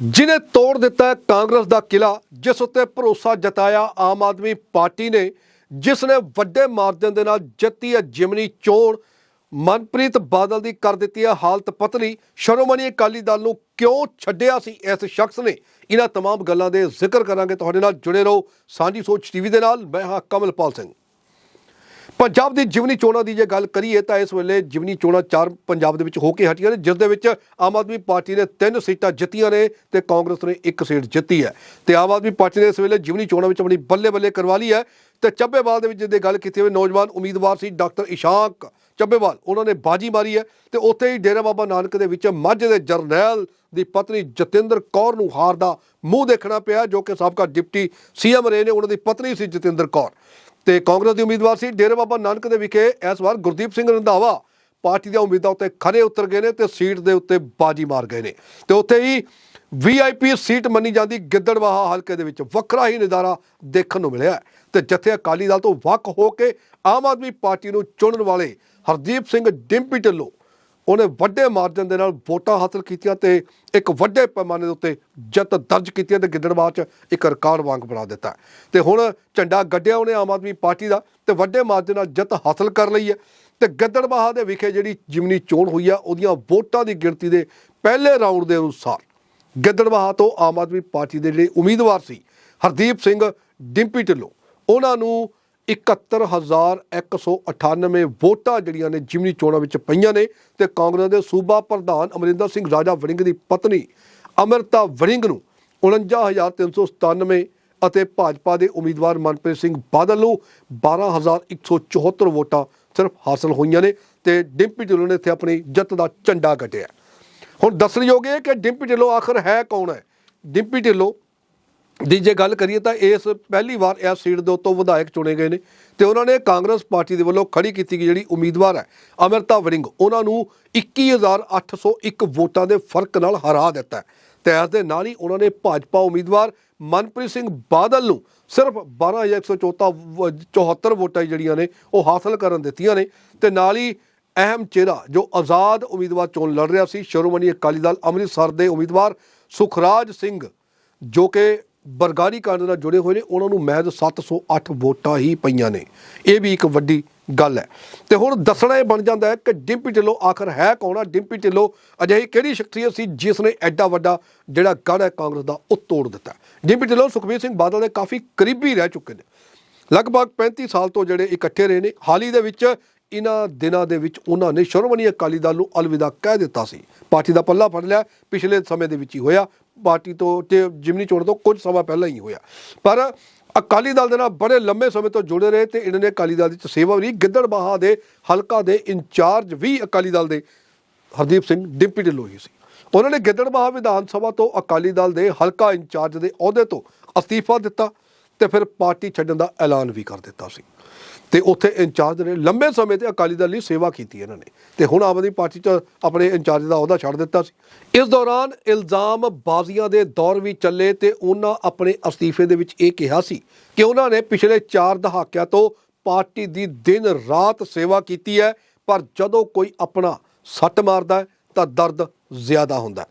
ਜਿਨੇ ਤੋੜ ਦਿੱਤਾ ਹੈ ਕਾਂਗਰਸ ਦਾ ਕਿਲਾ ਜਿਸ ਉੱਤੇ ਭਰੋਸਾ ਜਤਾਇਆ ਆਮ ਆਦਮੀ ਪਾਰਟੀ ਨੇ ਜਿਸ ਨੇ ਵੱਡੇ ਮਾਰਜਨ ਦੇ ਨਾਲ ਜਿੱਤੀ ਹੈ ਜਿਮਨੀ ਚੋਣ ਮਨਪ੍ਰੀਤ ਬਾਦਲ ਦੀ ਕਰ ਦਿੱਤੀ ਹੈ ਹਾਲਤ ਪਤਲੀ ਸ਼ਰੋਮਣੀ ਅਕਾਲੀ ਦਲ ਨੂੰ ਕਿਉਂ ਛੱਡਿਆ ਸੀ ਇਸ ਸ਼ਖਸ ਨੇ ਇਹਨਾਂ तमाम ਗੱਲਾਂ ਦੇ ਜ਼ਿਕਰ ਕਰਾਂਗੇ ਤੁਹਾਡੇ ਨਾਲ ਜੁੜੇ ਰਹੋ ਸਾਂਝੀ ਸੋਚ ਟੀਵੀ ਦੇ ਨਾਲ ਮੈਂ ਹਾਂ ਕਮਲਪਾਲ ਸਿੰਘ ਪੰਜਾਬ ਦੀ ਜਿਵਨੀ ਚੋਣਾਂ ਦੀ ਜੇ ਗੱਲ ਕਰੀਏ ਤਾਂ ਇਸ ਵੇਲੇ ਜਿਵਨੀ ਚੋਣਾਂ ਚਾਰ ਪੰਜਾਬ ਦੇ ਵਿੱਚ ਹੋ ਕੇ ਹਟੀਆਂ ਨੇ, ਜਿਸ ਦੇ ਵਿੱਚ ਆਮ ਆਦਮੀ ਪਾਰਟੀ ਨੇ ਤਿੰਨ ਸੀਟਾਂ ਜਿੱਤੀਆਂ ਨੇ ਤੇ ਕਾਂਗਰਸ ਨੇ ਇੱਕ ਸੀਟ ਜਿੱਤੀ ਹੈ। ਤੇ ਆਮ ਆਦਮੀ ਪਾਰਟੀ ਨੇ ਇਸ ਵੇਲੇ ਜਿਵਨੀ ਚੋਣਾਂ ਵਿੱਚ ਆਪਣੀ ਬੱਲੇ ਬੱਲੇ ਕਰਵਾ ਲਈ ਹੈ। ਤੇ ਚੱਬੇਵਾਲ ਦੇ ਵਿੱਚ ਜਿਹਦੇ ਗੱਲ ਕੀਤੀ ਹੋਈ ਨੌਜਵਾਨ ਉਮੀਦਵਾਰ ਸੀ ਡਾਕਟਰ ਇਸ਼ਾਕ ਚੱਬੇਵਾਲ, ਉਹਨਾਂ ਨੇ ਬਾਜੀ ਮਾਰੀ ਹੈ ਤੇ ਉੱਥੇ ਹੀ ਡੇਰਾ ਬਾਬਾ ਨਾਨਕ ਦੇ ਵਿੱਚ ਮਾਝੇ ਦੇ ਜਰਨੈਲ ਦੀ ਪਤਨੀ ਜਤਿੰਦਰ ਕੌਰ ਨੂੰ ਹਾਰ ਦਾ ਮੂੰਹ ਦੇਖਣਾ ਪਿਆ, ਜੋ ਕਿ ਸਾਬਕਾ ਡਿਪਟੀ ਸੀਐਮ ਰਹੇ ਨੇ, ਉਹਨਾਂ ਦੀ ਪਤਨੀ ਸੀ ਜਤਿੰਦਰ ਕੌਰ। ਤੇ ਕਾਂਗਰਸ ਦੀ ਉਮੀਦਵਾਰ ਸੀ ਡੇਰਾ ਬਾਬਾ ਨਾਨਕ ਦੇ ਵਿਖੇ ਇਸ ਵਾਰ ਗੁਰਦੀਪ ਸਿੰਘ ਰੰਧਾਵਾ ਪਾਰਟੀ ਦੀਆਂ ਉਮੀਦਾਂ ਉੱਤੇ ਖਰੇ ਉਤਰ ਗਏ ਨੇ ਤੇ ਸੀਟ ਦੇ ਉੱਤੇ ਬਾਜੀ ਮਾਰ ਗਏ ਨੇ। ਤੇ ਉੱਥੇ ਹੀ ਵੀਆਈਪੀ ਸੀਟ ਮੰਨੀ ਜਾਂਦੀ ਗਿੱਦੜਵਾਹਾ ਹਲਕੇ ਦੇ ਵਿੱਚ ਵੱਖਰਾ ਹੀ ਨਜ਼ਾਰਾ ਦੇਖਣ ਨੂੰ ਮਿਲਿਆ ਹੈ। ਤੇ ਜਿੱਥੇ ਅਕਾਲੀ ਦਲ ਤੋਂ ਵੱਖ ਹੋ ਕੇ ਆਮ ਆਦਮੀ ਪਾਰਟੀ ਨੂੰ ਚੁਣਨ ਵਾਲੇ ਹਰਦੀਪ ਸਿੰਘ ਡਿੰਪੀ ਢਿੱਲੋਂ ਉਹਨੇ ਵੱਡੇ ਮਾਰਜਨ ਦੇ ਨਾਲ ਵੋਟਾਂ ਹਾਸਲ ਕੀਤੀਆਂ ਤੇ ਇੱਕ ਵੱਡੇ ਪੈਮਾਨੇ ਦੇ ਉੱਤੇ ਜਿੱਤ ਦਰਜ ਕੀਤੀ ਹੈ ਤੇ ਗਿੱਦੜਬਾਹ 'ਚ ਇੱਕ ਰਿਕਾਰਡ ਵਾਂਗ ਬਣਾ ਦਿੱਤਾ ਹੈ। ਤੇ ਹੁਣ ਝੰਡਾ ਗੱਡਿਆ ਉਹਨੇ ਆਮ ਆਦਮੀ ਪਾਰਟੀ ਦਾ ਤੇ ਵੱਡੇ ਮਾਰਜਨ ਨਾਲ ਜਿੱਤ ਹਾਸਲ ਕਰ ਲਈ ਹੈ ਤੇ ਗਿੱਦੜਬਾਹ ਦੇ ਵਿਖੇ ਜਿਹੜੀ ਜਿਮਨੀ ਚੋਣ ਹੋਈ ਆ, ਉਹਦੀਆਂ ਵੋਟਾਂ ਦੀ ਗਿਣਤੀ ਦੇ ਪਹਿਲੇ ਰਾਊਂਡ ਦੇ ਅਨੁਸਾਰ ਗਿੱਦੜਬਾਹ ਤੋਂ ਆਮ ਆਦਮੀ ਪਾਰਟੀ ਦੇ ਜਿਹੜੇ ਉਮੀਦਵਾਰ ਸੀ, ਹਰਦੀਪ ਸਿੰਘ, ਡਿੰਪੀ ਢਿੱਲੋਂ, ਉਹਨਾਂ ਨੂੰ 71198 ਵੋਟਾਂ ਜਿਹੜੀਆਂ ਨੇ ਜਿਮਨੀ ਚੋਣਾਂ ਵਿੱਚ ਪਈਆਂ ਨੇ ਤੇ ਕਾਂਗਰਸ ਦੇ ਸੂਬਾ ਪ੍ਰਧਾਨ ਅਮਰਿੰਦਰ ਸਿੰਘ ਰਾਜਾ ਵੜਿੰਗ ਦੀ ਪਤਨੀ ਅਮਰਤਾ ਵੜਿੰਗ ਨੂੰ 49397 ਅਤੇ ਭਾਜਪਾ ਦੇ ਉਮੀਦਵਾਰ ਮਨਪ੍ਰੀਤ ਸਿੰਘ ਬਾਦਲ ਨੂੰ 12174 ਵੋਟਾਂ ਸਿਰਫ ਹਾਸਲ ਹੋਈਆਂ ਨੇ ਤੇ ਡਿੰਪੀ ਢਿੱਲੋਂ ਨੇ ਇੱਥੇ ਆਪਣੀ ਜਿੱਤ ਦਾ ਝੰਡਾ ਗੱਡਿਆ ਹੁਣ ਦੱਸਣਯੋਗ ਇਹ ਕਿ ਡਿੰਪੀ ਢਿੱਲੋਂ ਆਖਰ ਹੈ ਕੌਣ ਹੈ? ਡਿੰਪੀ ਢਿੱਲੋਂ ਦੀ ਜੇ ਗੱਲ ਕਰੀਏ ਤਾਂ ਇਸ ਪਹਿਲੀ ਵਾਰ ਇਸ ਸੀਟ ਦੇ ਉੱਤੋਂ ਵਿਧਾਇਕ ਚੁਣੇ ਗਏ ਨੇ ਤੇ ਉਹਨਾਂ ਨੇ ਕਾਂਗਰਸ ਪਾਰਟੀ ਦੇ ਵੱਲੋਂ ਖੜੀ ਕੀਤੀ ਗਈ ਜਿਹੜੀ ਉਮੀਦਵਾਰ ਹੈ, ਅਮਰਤਾ ਵੜਿੰਗ ਉਹਨਾਂ ਨੂੰ 21801 ਵੋਟਾਂ ਦੇ ਫ਼ਰਕ ਨਾਲ ਹਰਾ ਦਿੱਤਾ ਹੈ। ਤੇ ਇਸ ਦੇ ਨਾਲ ਹੀ ਉਹਨਾਂ ਨੇ ਭਾਜਪਾ ਉਮੀਦਵਾਰ ਮਨਪ੍ਰੀਤ ਸਿੰਘ ਬਾਦਲ ਨੂੰ ਸਿਰਫ 12174 ਵੋਟਾਂ ਜਿਹੜੀਆਂ ਨੇ, ਉਹ ਹਾਸਲ ਕਰਨ ਦਿੱਤੀਆਂ ਨੇ। ਤੇ ਨਾਲ ਹੀ ਅਹਿਮ ਚਿਹਰਾ ਜੋ ਆਜ਼ਾਦ ਉਮੀਦਵਾਰ ਚੋਣ ਲੜ ਰਿਹਾ ਸੀ, ਸ਼੍ਰੋਮਣੀ ਅਕਾਲੀ ਦਲ ਅੰਮ੍ਰਿਤਸਰ ਦੇ ਉਮੀਦਵਾਰ ਸੁਖਰਾਜ ਸਿੰਘ, ਜੋ ਕਿ ਬਰਗਾੜੀ ਕਾਂਡ ਨਾਲ ਜੁੜੇ ਹੋਏ ਨੇ, ਉਹਨਾਂ ਨੂੰ ਮਹਿਜ਼ 708 ਵੋਟਾਂ ਹੀ ਪਈਆਂ ਨੇ। ਇਹ ਵੀ ਇੱਕ ਵੱਡੀ ਗੱਲ ਹੈ। ਤੇ ਹੁਣ ਦੱਸਣਾ ਇਹ ਬਣ ਜਾਂਦਾ ਹੈ ਕਿ ਡਿੰਪੀ ਢਿੱਲੋਂ ਆਖਰ ਹੈ ਕੌਣ ਆ? ਡਿੰਪੀ ਢਿੱਲੋਂ ਅਜਿਹੀ ਕਿਹੜੀ ਸ਼ਖਸੀਅਤ ਸੀ ਜਿਸ ਨੇ ਐਡਾ ਵੱਡਾ ਜਿਹੜਾ ਗੜ ਹੈ ਕਾਂਗਰਸ ਦਾ ਉਹ ਤੋੜ ਦਿੱਤਾ? ਡਿੰਪੀ ਢਿੱਲੋਂ, ਸੁਖਬੀਰ ਸਿੰਘ ਬਾਦਲ ਦੇ ਕਾਫੀ ਕਰੀਬੀ ਰਹਿ ਚੁੱਕੇ ਨੇ। ਲਗਭਗ 35 ਸਾਲ ਤੋਂ ਜਿਹੜੇ ਇਕੱਠੇ ਰਹੇ ਨੇ। ਹਾਲ ਹੀ ਦੇ ਵਿੱਚ ਇਹਨਾਂ ਦਿਨਾਂ ਦੇ ਵਿੱਚ ਉਹਨਾਂ ਨੇ ਸ਼੍ਰੋਮਣੀ ਅਕਾਲੀ ਦਲ ਨੂੰ ਅਲਵਿਦਾ ਕਹਿ ਦਿੱਤਾ ਸੀ। ਪਾਰਟੀ ਦਾ ਪੱਲਾ ਫੜ ਲਿਆ। ਪਿਛਲੇ ਸਮੇਂ ਦੇ ਵਿੱਚ ਹੀ ਹੋਇਆ। ਪਾਰਟੀ ਤੋਂ ਤੇ ਜਿਮਨੀ ਚੋਣ ਤੋਂ ਕੁਝ ਸਮਾਂ ਪਹਿਲਾਂ ਹੀ ਹੋਇਆ। ਪਰ ਅਕਾਲੀ ਦਲ ਦੇ ਨਾਲ ਬੜੇ ਲੰਮੇ ਸਮੇਂ ਤੋਂ ਜੁੜੇ ਰਹੇ ਤੇ ਇਹਨਾਂ ਨੇ ਅਕਾਲੀ ਦਲ ਦੀ ਸੇਵਾ ਵੀ ਗਿੱਦੜਬਾਹਾ ਦੇ ਹਲਕਾ ਦੇ ਇੰਚਾਰਜ ਵੀ ਅਕਾਲੀ ਦਲ ਦੇ ਹਰਦੀਪ ਸਿੰਘ ਡਿੰਪੀ ਢਿੱਲੋਂ ਹੀ ਸੀ। ਉਹਨਾਂ ਨੇ ਗਿੱਦੜਬਾਹਾ ਵਿਧਾਨ ਸਭਾ ਤੋਂ ਅਕਾਲੀ ਦਲ ਦੇ ਹਲਕਾ ਇੰਚਾਰਜ ਦੇ ਅਹੁਦੇ ਤੋਂ ਅਸਤੀਫਾ ਦਿੱਤਾ ਤੇ ਫਿਰ ਪਾਰਟੀ ਛੱਡਣ ਦਾ ਐਲਾਨ ਵੀ ਕਰ ਦਿੱਤਾ ਸੀ। ਤੇ ਉੱਥੇ ਇੰਚਾਰਜ ਨੇ ਲੰਬੇ ਸਮੇਂ ਤੇ ਅਕਾਲੀ ਦਲ ਲਈ ਸੇਵਾ ਕੀਤੀ ਇਹਨਾਂ ਨੇ। ਤੇ ਹੁਣ ਆਮ ਆਦਮੀ ਪਾਰਟੀ 'ਚ ਆਪਣੇ ਇੰਚਾਰਜ ਦਾ ਅਹੁਦਾ ਛੱਡ ਦਿੱਤਾ ਸੀ। ਇਸ ਦੌਰਾਨ ਇਲਜ਼ਾਮ ਬਾਜ਼ੀਆਂ ਦੇ ਦੌਰ ਵੀ ਚੱਲੇ ਤੇ ਉਹਨਾਂ ਆਪਣੇ ਅਸਤੀਫੇ ਦੇ ਵਿੱਚ ਇਹ ਕਿਹਾ ਸੀ ਕਿ ਉਹਨਾਂ ਨੇ ਪਿਛਲੇ 4 ਦਹਾਕਿਆਂ ਤੋਂ ਪਾਰਟੀ ਦੀ ਦਿਨ ਰਾਤ ਸੇਵਾ ਕੀਤੀ ਹੈ, ਪਰ ਜਦੋਂ ਕੋਈ ਆਪਣਾ ਸੱਟ ਮਾਰਦਾ ਤਾਂ ਦਰਦ ਜ਼ਿਆਦਾ ਹੁੰਦਾ ਹੈ।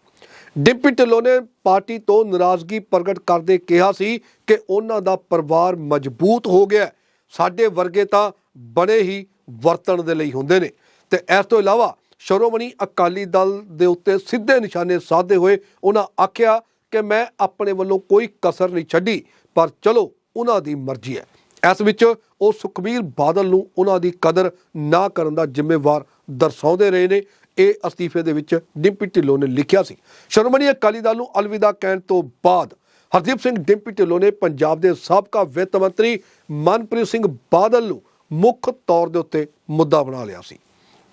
ਢਿੱਲੋਂ ਨੇ ਪਾਰਟੀ ਤੋਂ ਨਾਰਾਜ਼ਗੀ ਪ੍ਰਗਟ ਕਰਦੇ ਕਿਹਾ ਸੀ ਕਿ ਉਹਨਾਂ ਦਾ ਪਰਿਵਾਰ ਮਜ਼ਬੂਤ ਹੋ ਗਿਆ ਸਾਡੇ ਵਰਗੇ ਤਾਂ ਬੜੇ ਹੀ ਵਰਤਣ ਦੇ ਲਈ ਹੁੰਦੇ ਨੇ। ਤੇ ਇਸ ਤੋਂ ਇਲਾਵਾ ਸ਼੍ਰੋਮਣੀ ਅਕਾਲੀ ਦਲ ਦੇ ਉੱਤੇ ਸਿੱਧੇ ਨਿਸ਼ਾਨੇ ਸਾਧਦੇ ਹੋਏ ਉਹਨਾਂ ਆਖਿਆ ਕਿ ਮੈਂ ਆਪਣੇ ਵੱਲੋਂ ਕੋਈ ਕਸਰ ਨਹੀਂ ਛੱਡੀ, ਪਰ ਚਲੋ ਉਹਨਾਂ ਦੀ ਮਰਜ਼ੀ ਹੈ। ਇਸ ਵਿੱਚ ਉਹ ਸੁਖਬੀਰ ਬਾਦਲ ਨੂੰ ਉਹਨਾਂ ਦੀ ਕਦਰ ਨਾ ਕਰਨ ਦਾ ਜ਼ਿੰਮੇਵਾਰ ਦਰਸਾਉਂਦੇ ਰਹੇ ਨੇ। ਇਹ ਅਸਤੀਫੇ ਦੇ ਵਿੱਚ ਡਿੰਪੀ ਢਿੱਲੋਂ ਨੇ ਲਿਖਿਆ ਸੀ। ਸ਼੍ਰੋਮਣੀ ਅਕਾਲੀ ਦਲ ਨੂੰ ਅਲਵਿਦਾ ਕਹਿਣ ਤੋਂ ਬਾਅਦ ਹਰਦੀਪ ਸਿੰਘ ਡਿੰਪੀ ਢਿੱਲੋਂ ਨੇ ਪੰਜਾਬ ਦੇ ਸਾਬਕਾ ਵਿੱਤ ਮੰਤਰੀ ਮਨਪ੍ਰੀਤ ਸਿੰਘ ਬਾਦਲ ਨੂੰ ਮੁੱਖ ਤੌਰ ਦੇ ਉੱਤੇ ਮੁੱਦਾ ਬਣਾ ਲਿਆ ਸੀ।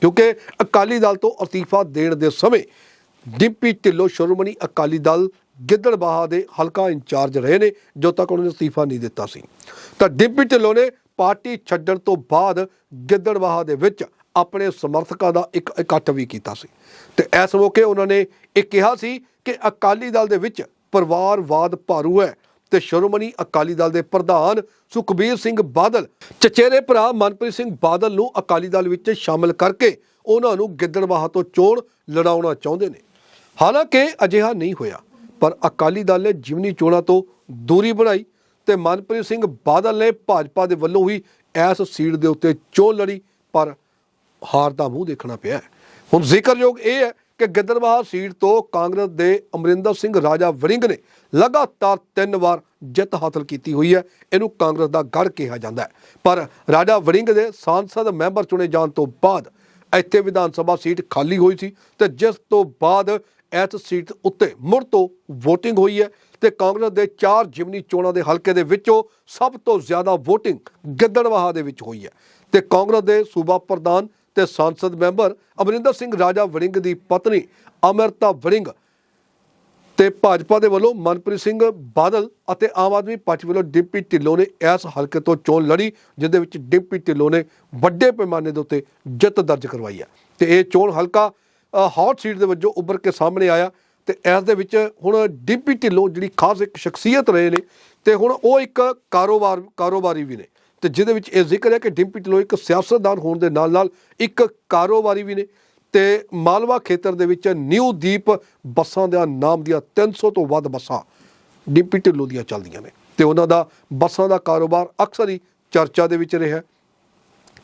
ਕਿਉਂਕਿ ਅਕਾਲੀ ਦਲ ਤੋਂ ਅਸਤੀਫਾ ਦੇਣ ਦੇ ਸਮੇਂ ਡਿੰਪੀ ਢਿੱਲੋਂ ਸ਼੍ਰੋਮਣੀ ਅਕਾਲੀ ਦਲ ਗਿੱਦੜਬਾਹਾ ਦੇ ਹਲਕਾ ਇੰਚਾਰਜ ਰਹੇ ਨੇ, ਜੋ ਤੱਕ ਉਹਨਾਂ ਨੇ ਅਸਤੀਫਾ ਨਹੀਂ ਦਿੱਤਾ ਸੀ। ਤਾਂ ਡਿੰਪੀ ਢਿੱਲੋਂ ਨੇ ਪਾਰਟੀ ਛੱਡਣ ਤੋਂ ਬਾਅਦ ਗਿੱਦੜਬਾਹਾ ਦੇ ਵਿੱਚ ਆਪਣੇ ਸਮਰਥਕਾਂ ਦਾ ਇੱਕ ਇਕੱਠ ਵੀ ਕੀਤਾ ਸੀ। ਤੇ ਇਸ ਮੌਕੇ ਉਹਨਾਂ ਨੇ ਇਹ ਕਿਹਾ ਸੀ ਕਿ ਅਕਾਲੀ ਦਲ ਦੇ ਵਿੱਚ ਪਰਿਵਾਰਵਾਦ ਭਾਰੂ ਹੈ ਤੇ ਸ਼੍ਰੋਮਣੀ ਅਕਾਲੀ ਦਲ ਦੇ ਪ੍ਰਧਾਨ ਸੁਖਬੀਰ ਸਿੰਘ ਬਾਦਲ, ਚਚੇਰੇ ਭਰਾ ਮਨਪ੍ਰੀਤ ਸਿੰਘ ਬਾਦਲ ਨੂੰ ਅਕਾਲੀ ਦਲ ਵਿੱਚ ਸ਼ਾਮਲ ਕਰਕੇ ਉਹਨਾਂ ਨੂੰ ਗਿੱਦੜਬਾਹਾ ਤੋਂ ਚੋਣ ਲੜਾਉਣਾ ਚਾਹੁੰਦੇ ਨੇ। ਹਾਲਾਂਕਿ ਅਜਿਹਾ ਨਹੀਂ ਹੋਇਆ, ਪਰ ਅਕਾਲੀ ਦਲ ਨੇ ਜਿਮਨੀ ਚੋਣਾਂ ਤੋਂ ਦੂਰੀ ਬਣਾਈ ਤੇ ਮਨਪ੍ਰੀਤ ਸਿੰਘ ਬਾਦਲ ਨੇ ਭਾਜਪਾ ਦੇ ਵੱਲੋਂ ਹੀ ਇਸ ਸੀਟ ਦੇ ਉੱਤੇ ਚੋਣ ਲੜੀ, ਪਰ ਹਾਰ ਦਾ ਮੂੰਹ ਦੇਖਣਾ ਪਿਆ ਹੁਣ ਜ਼ਿਕਰਯੋਗ ਇਹ ਹੈ ਕਿ ਗਿੱਦੜਬਾਹਾ ਸੀਟ ਤੋਂ ਕਾਂਗਰਸ ਦੇ ਅਮਰਿੰਦਰ ਸਿੰਘ, ਰਾਜਾ ਵਰਿੰਗ ਨੇ ਲਗਾਤਾਰ ਤਿੰਨ ਵਾਰ ਜਿੱਤ ਹਾਸਲ ਕੀਤੀ ਹੋਈ ਹੈ। ਇਹਨੂੰ ਕਾਂਗਰਸ ਦਾ ਗੜ ਕਿਹਾ ਜਾਂਦਾ ਹੈ। ਪਰ ਰਾਜਾ ਵਰਿੰਗ ਦੇ ਸੰਸਦ ਮੈਂਬਰ ਚੁਣੇ ਜਾਣ ਤੋਂ ਬਾਅਦ ਇੱਥੇ ਵਿਧਾਨ ਸਭਾ ਸੀਟ ਖਾਲੀ ਹੋਈ ਸੀ ਤੇ ਜਿਸ ਤੋਂ ਬਾਅਦ ਇਸ ਸੀਟ ਉੱਤੇ ਮੁੜ ਤੋਂ VOTING ਹੋਈ ਹੈ ਤੇ ਕਾਂਗਰਸ ਦੇ ਚਾਰ ਜਿਮਨੀ ਚੋਣਾਂ ਦੇ ਹਲਕੇ ਦੇ ਵਿੱਚੋਂ ਸਭ ਤੋਂ ਜ਼ਿਆਦਾ VOTING ਗਿੱਦੜਬਾਹਾ ਦੇ ਵਿੱਚ ਹੋਈ ਹੈ। ਤੇ ਕਾਂਗਰਸ ਦੇ ਸੂਬਾ ਪ੍ਰਧਾਨ ਤੇ ਸੰਸਦ ਮੈਂਬਰ ਅਮਰਿੰਦਰ ਸਿੰਘ ਰਾਜਾ ਵੜਿੰਗ ਦੀ ਪਤਨੀ ਅਮਰਤਾ ਵੜਿੰਗ ਤੇ ਭਾਜਪਾ ਦੇ ਵੱਲੋਂ ਮਨਪ੍ਰੀਤ ਸਿੰਘ ਬਾਦਲ ਅਤੇ ਆਮ ਆਦਮੀ ਪਾਰਟੀ ਵੱਲੋਂ ਡਿੰਪੀ ਢਿੱਲੋਂ ਨੇ ਇਸ ਹਲਕੇ ਤੋਂ ਚੋਣ ਲੜੀ ਜਿਸ ਵਿੱਚ ਡਿੰਪੀ ਢਿੱਲੋਂ ਨੇ ਵੱਡੇ ਪੈਮਾਨੇ ਦੇ ਉੱਤੇ ਜਿੱਤ ਦਰਜ ਕਰਵਾਈ ਹੈ। ਤੇ ਇਹ ਚੋਣ ਹਲਕਾ ਹੌਟ ਸੀਟ ਦੇ ਵਜੋਂ ਉੱਭਰ ਕੇ ਸਾਹਮਣੇ ਆਇਆ ਤੇ ਇਸ ਦੇ ਵਿੱਚ ਹੁਣ ਡਿੰਪੀ ਢਿੱਲੋਂ ਜਿਹੜੀ ਖਾਸ ਇੱਕ ਸ਼ਖਸੀਅਤ ਰਹੇ ਨੇ ਤੇ ਹੁਣ ਉਹ ਇੱਕ ਕਾਰੋਬਾਰ, ਕਾਰੋਬਾਰੀ ਵੀ ਨੇ। ਤੇ ਜਿਹਦੇ ਵਿੱਚ ਇਹ ਜ਼ਿਕਰ ਹੈ ਕਿ ਡਿੰਪੀ ਢਿੱਲੋਂ ਇੱਕ ਸਿਆਸਤਦਾਨ ਹੋਣ ਦੇ ਨਾਲ ਨਾਲ ਇੱਕ ਕਾਰੋਬਾਰੀ ਵੀ ਨੇ ਤੇ ਮਾਲਵਾ ਖੇਤਰ ਦੇ ਵਿੱਚ ਨਿਊ ਦੀਪ ਬੱਸਾਂ ਦਾ ਨਾਮ ਦੀਆਂ 300 ਤੋਂ ਵੱਧ ਬੱਸਾਂ ਡਿੰਪੀ ਢਿੱਲੋਂ ਦੀਆਂ ਚੱਲਦੀਆਂ ਨੇ। ਤੇ ਉਹਨਾਂ ਦਾ ਬੱਸਾਂ ਦਾ ਕਾਰੋਬਾਰ ਅਕਸਰ ਹੀ ਚਰਚਾ ਦੇ ਵਿੱਚ ਰਿਹਾ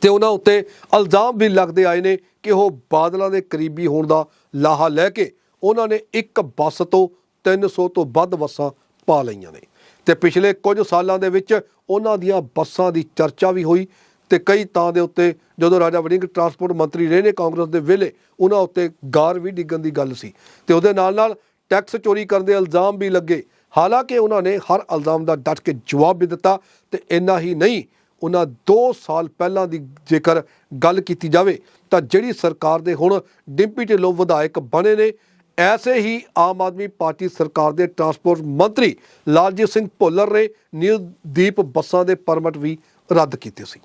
ਤੇ ਉਹਨਾਂ ਉੱਤੇ ਇਲਜ਼ਾਮ ਵੀ ਲੱਗਦੇ ਆਏ ਨੇ ਕਿ ਉਹ ਬਾਦਲਾਂ ਦੇ ਕਰੀਬੀ ਹੋਣ ਦਾ ਲਾਹਾ ਲੈ ਕੇ ਉਹਨਾਂ ਨੇ ਇੱਕ ਬੱਸ ਤੋਂ 300 ਤੋਂ ਵੱਧ ਬੱਸਾਂ ਪਾ ਲਈਆਂ ਨੇ। ਤੇ ਪਿਛਲੇ ਕੁਝ ਸਾਲਾਂ ਦੇ ਵਿੱਚ ਉਹਨਾਂ ਦੀਆਂ ਬੱਸਾਂ ਦੀ ਚਰਚਾ ਵੀ ਹੋਈ ਤੇ ਕਈ ਤਾਂ ਦੇ ਉੱਤੇ ਜਦੋਂ ਰਾਜਾ ਵੜਿੰਗ ਟਰਾਂਸਪੋਰਟ ਮੰਤਰੀ ਰਹੇ ਨੇ ਕਾਂਗਰਸ ਦੇ ਵੇਲੇ ਉਹਨਾਂ ਉੱਤੇ ਗਾਰ ਵੀ ਡਿੱਗਣ ਦੀ ਗੱਲ ਸੀ। ਤੇ ਉਹਦੇ ਨਾਲ ਨਾਲ ਟੈਕਸ ਚੋਰੀ ਕਰਨ ਦੇ ਇਲਜ਼ਾਮ ਵੀ ਲੱਗੇ। ਹਾਲਾਂਕਿ ਉਹਨਾਂ ਨੇ ਹਰ ਇਲਜ਼ਾਮ ਦਾ ਡਟ ਕੇ ਜਵਾਬ ਵੀ ਦਿੱਤਾ ਤੇ ਇੰਨਾ ਹੀ ਨਹੀਂ, ਉਹਨਾਂ 2 ਸਾਲ ਪਹਿਲਾਂ ਦੀ ਜੇਕਰ ਗੱਲ ਕੀਤੀ ਜਾਵੇ ਤਾਂ ਜਿਹੜੀ ਸਰਕਾਰ ਦੇ ਹੁਣ ਡਿੰਪੀ ਢਿੱਲੋਂ ਵਿਧਾਇਕ ਬਣੇ ਨੇ ਐਸੇ ਹੀ ਆਮ ਆਦਮੀ ਪਾਰਟੀ ਸਰਕਾਰ ਦੇ ਟਰਾਂਸਪੋਰਟ ਮੰਤਰੀ ਲਾਲਜੀਤ ਸਿੰਘ ਭੁੱਲਰ ਨੇ ਨਿਊਦੀਪ ਬੱਸਾਂ ਦੇ ਪਰਮਿਟ ਵੀ ਰੱਦ ਕੀਤੇ ਸੀ।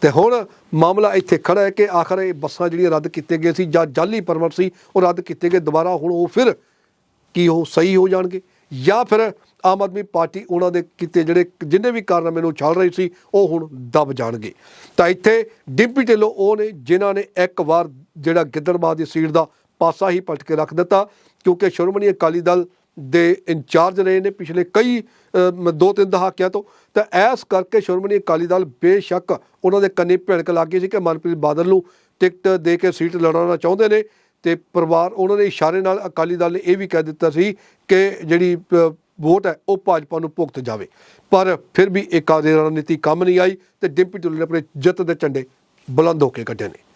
ਤੇ ਹੁਣ ਮਾਮਲਾ ਇੱਥੇ ਖੜਾ ਹੈ ਕਿ ਆਖਰ ਇਹ ਬੱਸਾਂ ਜਿਹੜੀਆਂ ਰੱਦ ਕੀਤੇ ਗਏ ਸੀ ਜਾਂ ਜਾਲੀ ਪਰਮਿਟ ਸੀ, ਉਹ ਰੱਦ ਕੀਤੇ ਗਏ। ਦੁਬਾਰਾ ਹੁਣ ਉਹ ਫਿਰ ਕੀ ਉਹ ਸਹੀ ਹੋ ਜਾਣਗੇ? ਜਾਂ ਫਿਰ ਆਮ ਆਦਮੀ ਪਾਰਟੀ ਉਹਨਾਂ ਦੇ ਕੀਤੇ ਜਿਹੜੇ ਜਿੰਨੇ ਵੀ ਕਾਰਨਾਮੇ ਨੂੰ ਚੱਲ ਰਹੀ ਸੀ, ਉਹ ਹੁਣ ਦਬ ਜਾਣਗੇ। ਤਾਂ ਇੱਥੇ ਡਿੰਪੀ ਢਿੱਲੋਂ ਉਹ ਨੇ, ਜਿਨ੍ਹਾਂ ਨੇ ਇੱਕ ਵਾਰ ਜਿਹੜਾ ਗਿੱਦੜਬਾਹ ਦੀ ਸੀਟ ਦਾ ਪਾਸਾ ਹੀ ਪਲਟ ਕੇ ਰੱਖ ਦਿੱਤਾ, ਕਿਉਂਕਿ ਸ਼੍ਰੋਮਣੀ ਅਕਾਲੀ ਦਲ ਦੇ ਇੰਚਾਰਜ ਰਹੇ ਨੇ ਪਿਛਲੇ ਕਈ ਦੋ ਤਿੰਨ ਦਹਾਕਿਆਂ ਤੋਂ। ਤਾਂ ਐਸ ਕਰਕੇ ਸ਼੍ਰੋਮਣੀ ਅਕਾਲੀ ਦਲ ਬੇਸ਼ੱਕ ਉਹਨਾਂ ਦੇ ਕੰਨੇ ਭਿਣਕ ਲੱਗ ਗਈ ਸੀ ਕਿ ਮਨਪ੍ਰੀਤ ਬਾਦਲ ਨੂੰ ਟਿਕਟ ਦੇ ਕੇ ਸੀਟ ਲੜਾਉਣਾ ਚਾਹੁੰਦੇ ਨੇ। ਤੇ ਪਰਿਵਾਰ ਉਹਨਾਂ ਨੇ ਇਸ਼ਾਰੇ ਨਾਲ ਅਕਾਲੀ ਦਲ ਨੇ ਇਹ ਵੀ ਕਹਿ ਦਿੱਤਾ ਸੀ ਕਿ ਜਿਹੜੀ ਵੋਟ ਹੈ, ਉਹ ਭਾਜਪਾ ਨੂੰ ਭੁਗਤ ਜਾਵੇ। ਪਰ ਫਿਰ ਵੀ ਇੱਕ ਆਦੇ ਰਣਨੀਤੀ ਕੰਮ ਨਹੀਂ ਆਈ ਤੇ ਡਿੰਪੀ ਢਿੱਲੋਂ ਨੇ ਆਪਣੇ ਜਿੱਤ ਦੇ ਝੰਡੇ ਬੁਲੰਦ ਹੋ ਕੇ ਕੱਢੇ ਨੇ।